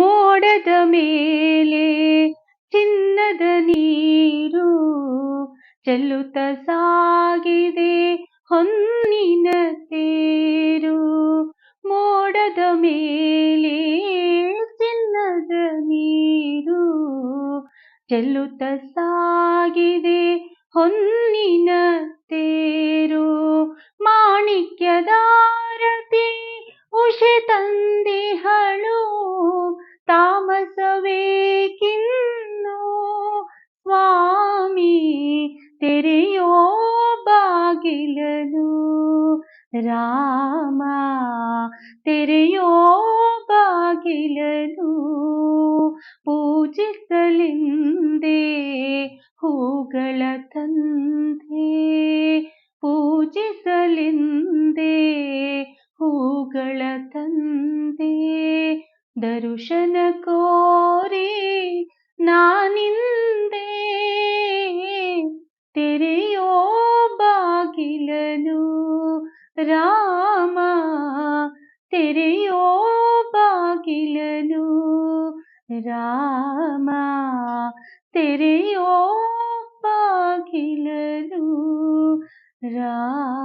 ಮೋಡದ ಮೇಲೆ ಚಿನ್ನದ ನೀರು ಚೆಲ್ಲುತ್ತ ಸಾಗಿದೆ ಹೊನ್ನಿನ ತೇರು. ಮೋಡದ ಮೇಲೆ ಚಿನ್ನದ ನೀರು ಚೆಲ್ಲುತ್ತ ಸಾಗಿದೆ ಹೊನ್ನಿನ ತೇರು. ಬಾಗಿಲನು ರಾಮ ತೆರೆಯೋ ಬಾಗಿಲನು ಪೂಜಿಸಲೆಂದೇ ಹೂಗಳ ತಂದೆ ಪೂಜಿಸಲೆಂದೇ ಹೂಗಳ ತಂದೆ ದರುಶನ ಕೋರಿ ನಾನಿಂದೆ രാമ തെരയോ ബാഗിലനു. രാമ തെരയോ ബാഗിലനു. രാ